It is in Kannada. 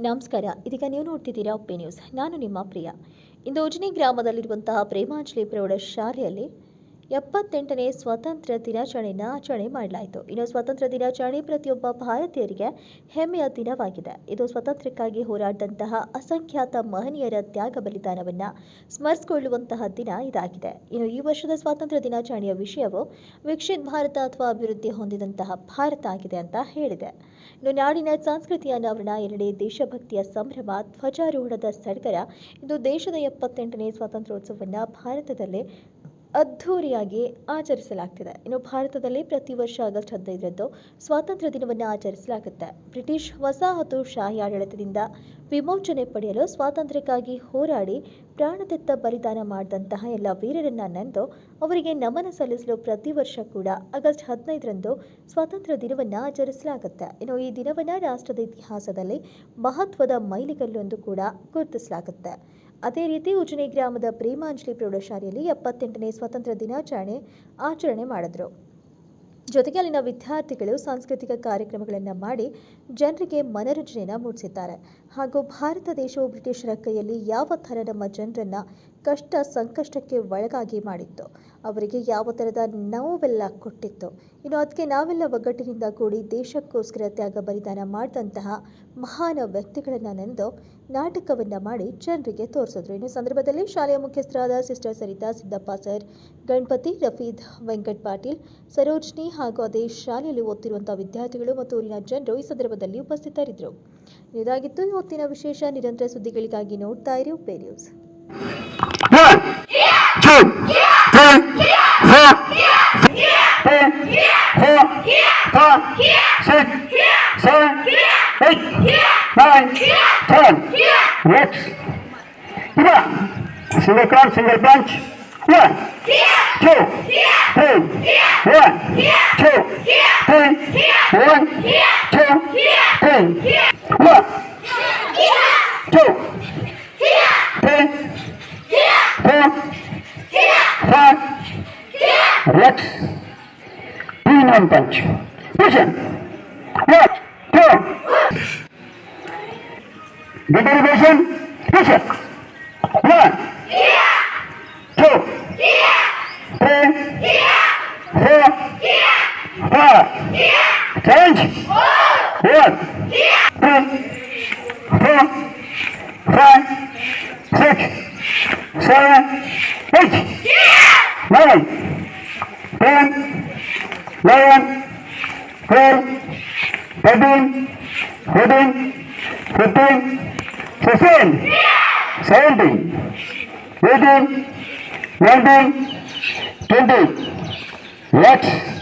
ನಮಸ್ಕಾರ. ಇದೀಗ ನೀವು ನೋಡ್ತಿದ್ದೀರಾ ಒಪ್ಪೆ ನ್ಯೂಸ್. ನಾನು ನಿಮ್ಮ ಪ್ರಿಯ. ಇಂದು ಉಜನಿ ಗ್ರಾಮದಲ್ಲಿರುವಂತಹ ಪ್ರೇಮಾಂಜಲಿ ಪ್ರೌಢ ಶಾಲೆಯಲ್ಲಿ ಎಪ್ಪತ್ತೆಂಟನೇ ಸ್ವಾತಂತ್ರ್ಯ ದಿನಾಚರಣೆಯನ್ನು ಆಚರಣೆ ಮಾಡಲಾಯಿತು. ಇನ್ನು ಸ್ವಾತಂತ್ರ್ಯ ದಿನಾಚರಣೆ ಪ್ರತಿಯೊಬ್ಬ ಭಾರತೀಯರಿಗೆ ಹೆಮ್ಮೆಯ ದಿನವಾಗಿದೆ. ಇದು ಸ್ವಾತಂತ್ರ್ಯಕ್ಕಾಗಿ ಹೋರಾಡಿದಂತಹ ಅಸಂಖ್ಯಾತ ಮಹನೀಯರ ತ್ಯಾಗ ಬಲಿದಾನವನ್ನು ಸ್ಮರಿಸಿಕೊಳ್ಳುವಂತಹ ದಿನ ಇದಾಗಿದೆ. ಇನ್ನು ಈ ವರ್ಷದ ಸ್ವಾತಂತ್ರ್ಯ ದಿನಾಚರಣೆಯ ವಿಷಯವು ವಿಕಸಿತ್ ಭಾರತ ಅಥವಾ ಅಭಿವೃದ್ಧಿ ಹೊಂದಿದಂತಹ ಭಾರತ ಆಗಿದೆ ಅಂತ ಹೇಳಿದೆ. ಇನ್ನು ನಾಡಿನ ಸಂಸ್ಕೃತಿಯ ಅನಾವರಣ, ಎರಡೇ ದೇಶಭಕ್ತಿಯ ಸಂಭ್ರಮ, ಧ್ವಜಾರೋಹಣದ ಸಡಗರ ಇದು ದೇಶದ ಎಪ್ಪತ್ತೆಂಟನೇ ಸ್ವಾತಂತ್ರ್ಯೋತ್ಸವವನ್ನು ಭಾರತದಲ್ಲೇ ಅದ್ಧೂರಿಯಾಗಿ ಆಚರಿಸಲಾಗ್ತಿದೆ. ಇನ್ನು ಭಾರತದಲ್ಲಿ ಪ್ರತಿ ವರ್ಷ ಆಗಸ್ಟ್ ಹದಿನೈದರಂದು ಸ್ವಾತಂತ್ರ್ಯ ದಿನವನ್ನು ಆಚರಿಸಲಾಗುತ್ತೆ. ಬ್ರಿಟಿಷ್ ವಸಾಹತು ಶಾಹಿ ಆಡಳಿತದಿಂದ ವಿಮೋಚನೆ ಪಡೆಯಲು ಸ್ವಾತಂತ್ರ್ಯಕ್ಕಾಗಿ ಹೋರಾಡಿ ಪ್ರಾಣತೆತ್ತ ಬಲಿದಾನ ಮಾಡಿದಂತಹ ಎಲ್ಲ ವೀರರನ್ನ ನೆಂದು ಅವರಿಗೆ ನಮನ ಸಲ್ಲಿಸಲು ಪ್ರತಿ ವರ್ಷ ಕೂಡ ಆಗಸ್ಟ್ ಹದಿನೈದರಂದು ಸ್ವಾತಂತ್ರ್ಯ ದಿನವನ್ನು ಆಚರಿಸಲಾಗುತ್ತೆ. ಇನ್ನು ಈ ದಿನವನ್ನು ರಾಷ್ಟ್ರದ ಇತಿಹಾಸದಲ್ಲಿ ಮಹತ್ವದ ಮೈಲಿಗಲ್ಲು ಎಂದು ಕೂಡ ಗುರುತಿಸಲಾಗುತ್ತೆ. ಅದೇ ರೀತಿ ಉಜನಿ ಗ್ರಾಮದ ಪ್ರೇಮಾಂಜಲಿ ಪ್ರೌಢಶಾಲೆಯಲ್ಲಿ ಎಪ್ಪತ್ತೆಂಟನೇ ಸ್ವಾತಂತ್ರ್ಯ ದಿನಾಚರಣೆ ಆಚರಣೆ ಮಾಡಿದ್ರು. ಜೊತೆಗೆ ಅಲ್ಲಿನ ವಿದ್ಯಾರ್ಥಿಗಳು ಸಾಂಸ್ಕೃತಿಕ ಕಾರ್ಯಕ್ರಮಗಳನ್ನು ಮಾಡಿ ಜನರಿಗೆ ಮನರಂಜನೆಯನ್ನು ಮೂಡಿಸಿದ್ದಾರೆ. ಹಾಗೂ ಭಾರತ ದೇಶವು ಬ್ರಿಟಿಷರ ಕೈಯಲ್ಲಿ ಯಾವ ಥರ ನಮ್ಮ ಜನರನ್ನ ಕಷ್ಟ ಸಂಕಷ್ಟಕ್ಕೆ ಒಳಗಾಗಿ ಮಾಡಿತ್ತು. ಅವರಿಗೆ ಯಾವ ಥರದ ನೋವೆಲ್ಲ ಕೊಟ್ಟಿತ್ತು. ಇನ್ನು ಅದಕ್ಕೆ ನಾವೆಲ್ಲ ಒಗ್ಗಟ್ಟಿನಿಂದ ಕೂಡಿ ದೇಶಕ್ಕೋಸ್ಕರ ತ್ಯಾಗ ಬಲಿದಾನ ಮಾಡಿದಂತಹ ಮಹಾನ್ ವ್ಯಕ್ತಿಗಳನ್ನು ನೆನೆದು ನಾಟಕವನ್ನು ಮಾಡಿ ಜನರಿಗೆ ತೋರಿಸಿದ್ರು. ಇನ್ನು ಸಂದರ್ಭದಲ್ಲಿ ಶಾಲೆಯ ಮುಖ್ಯಸ್ಥರಾದ ಸಿಸ್ಟರ್ ಸರಿತಾ, ಸಿದ್ದಪ್ಪ ಸರ್, ಗಣಪತಿ, ರಫೀದ್, ವೆಂಕಟ್ ಪಾಟೀಲ್, ಸರೋಜ್ನಿ ಹಾಗೂ ಅದೇ ಶಾಲೆಯಲ್ಲಿ ಓದ್ತಿರುವಂತಹ ವಿದ್ಯಾರ್ಥಿಗಳು ಮತ್ತು ಊರಿನ ಜನರು ಈ ಸಂದರ್ಭದಲ್ಲಿ ಉಪಸ್ಥಿತರಿದ್ದರು. ಇದಾಗಿತ್ತು ಇವತ್ತಿನ ವಿಶೇಷ ನಿರಂತರ ಸುದ್ದಿಗಳಿಗಾಗಿ ನೋಡ್ತಾ ಇರಿ ಉಪೇ news. One, two, three, four, five, six, seven, eight, nine, ten. Next. One. Single count, single bunch. One, two, three, one, two, three, one, two, three, one, two, three, four, five, Rex, three one punch. Listen. One, two. Get elevation. Listen. One, two, three, four, five. Change. One, two, four, five, six, seven, eight, nine, ten, eleven, twelve, thirteen, fourteen, fifteen, sixteen, seventeen, eighteen, nineteen, twenty. Next.